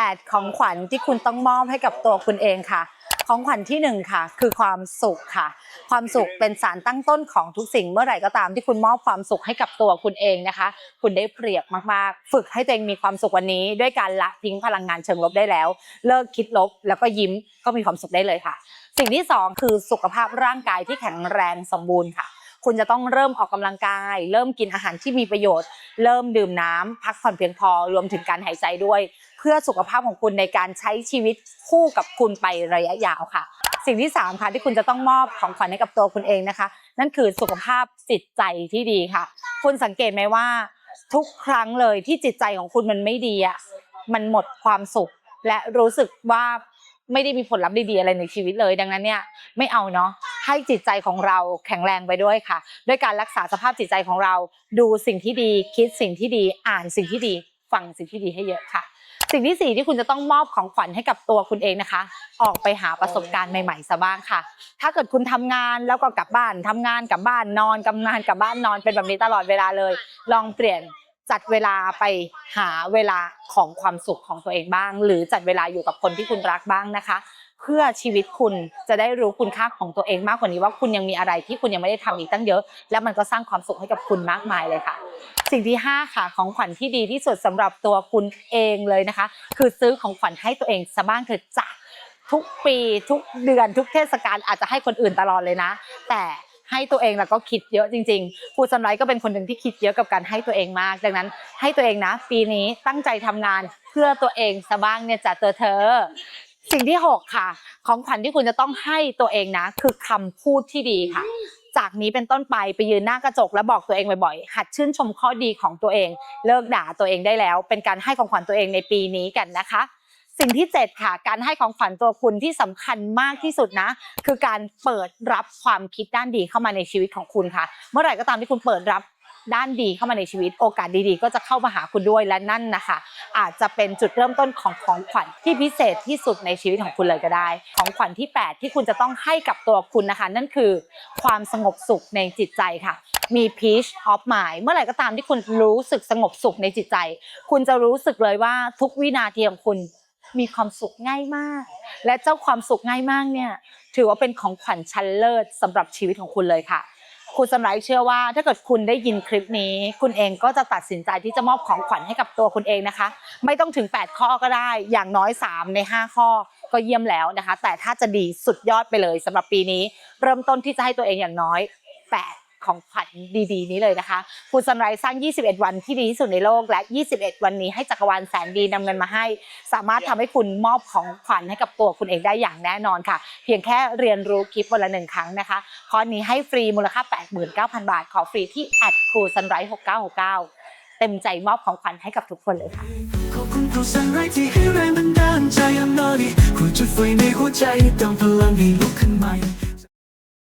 8 ของขวัญที่คุณต้องมอบให้กับตัวคุณเองค่ะ ของขวัญที่หนึ่งค่ะ คือความสุขค่ะ ความสุขเป็นสารตั้งต้นของทุกสิ่งเมื่อไหร่ก็ตามที่คุณมอบความสุขให้กับตัวคุณเองนะคะ คุณได้เปรียบมากๆ ฝึกให้ตัวเองมีความสุขวันนี้ ด้วยการละทิ้งพลังงานเชิงลบได้แล้ว เลิกคิดลบแล้วก็ยิ้มก็มีความสุขได้เลยค่ะ สิ่งที่สองคือสุขภาพร่างกายที่แข็งแรงสมบูรณ์ค่ะคุณจะต้องเริ่มออกกำลังกาย เริ่มกินอาหารที่มีประโยชน์ เริ่มดื่มน้ำพักผ่อนเพียงพอรวมถึงการหายใจด้วย พื่อสุขภาพของคุณในการใช้ชีวิตคู่กับคุณไประยะยาวค่ะ สิ่งที่สามค่ะที่คุณจะต้องมอบของขวัญให้กับตัวคุณเองนะคะ นั่นคือสุขภาพจิตใจที่ดีค่ะ คุณสังเกตไหมว่า ทุกครั้งเลยที่จิตใจของคุณมันไม่ดีอะมันหมดความสุข และรู้สึกว่าไม่ได้มีผลลัพธ์ดีๆอะไรในชีวิตเลย ดังนั้นเนี่ยไม่เอาเนาะให้จิตใจของเราแข็งแรงไปด้วยค่ะ ด้วยการรักษาสภาพจิตใจของเรา ดูสิ่งที่ดี คิดสิ่งที่ดีอ่านสิ่งที่ดี ฟังสิ่งที่ดีให้เยอะค่ะ สิ่งที่สี่ที่คุณจะต้องมอบของขวัญให้กับตัวคุณเองนะคะ ออกไปหาประสบการณ์ใหม่ๆซะบ้างค่ะ ถ้าเกิดคุณทำงานแล้วก็กลับบ้านทำงานกลับบ้านนอนกำงานกลับบ้านนอนเป็นแบบนี้ตลอดเวลาเลย ลองเปลี่ยนจัดเวลาไปหาเวลาของความสุขของตัวเองบ้าง หรือจัดเวลาอยู่กับคนที่คุณรักบ้างนะคะ เพื่อชีวิตคุณจะได้รู้คุณค่าของตัวเองมากกว่านี้ว่าคุณยังมีอะไรที่คุณยังไม่ได้ทำอีกตั้งเยอะ แล้วมันก็สร้างความสุขให้กับคุณมากมายเลยค่ะ สิ่งที่ 5 ค่ะของขวัญที่ดีที่สุดสำหรับตัวคุณเองเลยนะคะ คือซื้อของขวัญให้ตัวเองซะบ้างเถอะจ้ะทุกปีทุกเดือนทุกเทศกาลอาจจะให้คนอื่นตลอดเลยนะ แต่ให้ตัวเองแล้วก็คิดเยอะจริงๆผู้สำไรก็เป็นคนหนึ่งที่คิดเยอะกับการให้ตัวเองมาก ดังนั้นให้ตัวเองนะ ปีนี้ตั้งใจทำงานเพื่อตัวเองซะบ้างเนี่ยจ้ะเธอเธอสิ่งที่ 6 ค่ะ ของขวัญที่คุณจะต้องให้ตัวเองนะ คือคำพูดที่ดีค่ะ จากนี้เป็นต้นไปไปยืนหน้ากระจกแล้วบอกตัวเองบ่อยๆ หัดชื่นชมข้อดีของตัวเอง เลิกด่าตัวเองได้แล้ว เป็นการให้ของขวัญตัวเองในปีนี้กันนะคะ สิ่งที่ 7 ค่ะ การให้ของขวัญตัวคุณที่สำคัญมากที่สุดนะ คือการเปิดรับความคิดด้านดีเข้ามาในชีวิตของคุณค่ะ เมื่อไหร่ก็ตามที่คุณเปิดรับ ด้านดีเข้ามาในชีวิต โอกาสดีๆ ก็จะเข้ามาหาคุณด้วยและนั่นนะคะ อาจจะเป็นจุดเริ่มต้นของของขวัญที่พิเศษที่สุดในชีวิตของคุณเลยก็ได้ ของขวัญที่ 8 ที่คุณจะต้องให้กับตัวคุณนะคะ นั่นคือความสงบสุขในจิตใจค่ะ มี peace of mind เมื่อไหร่ก็ตามที่คุณรู้สึกสงบสุขในจิตใจ คุณจะรู้สึกเลยว่าทุกวินาทีของคุณมีความสุขง่ายมาก และเจ้าความสุขง่ายมากเนี่ย ถือว่าเป็นของขวัญชั้นเลิศสำหรับชีวิตของคุณเลยค่ะ คุณสำไรเชื่อว่าถ้าเกิดคุณได้ยินคลิปนี้ คุณเองก็จะตัดสินใจที่จะมอบของขวัญให้กับตัวคุณเองนะคะ ไม่ต้องถึง 8 ข้อก็ได้อย่างน้อย 3 ใน 5 ข้อก็เยี่ยมแล้วนะคะ แต่ถ้าจะดีสุดยอดไปเลยสำหรับปีนี้ เริ่มต้นที่จะให้ตัวเองอย่างน้อย 8 ของขวัญดีๆ นี้เลยนะคะคุณสำไรสร้าง 21 วันที่ดีที่สุดในโลกและ 21 วันนี้ให้จักรวาลแสนดีนำเงินมาให้ สามารถทำให้คุณมอบของขวัญให้กับตัวคุณเองได้อย่างแน่นอนค่ะ เพียงแค่เรียนรู้คลิปวันละหนึ่งครั้งนะคะคอร์สนี้ให้ฟรีมูลค่า 89,000 บาท ขอฟรีที่แอดครูซันไร6969 เต็มใจมอบของขวัญให้กับทุกคนเลยค่ะขอบคุณครูสันไรที่ให้แรงบันดาลใจ I'm naughty ครูจุดไฟในหัวใจเติมพลังให้ลุกขึ้นใหม่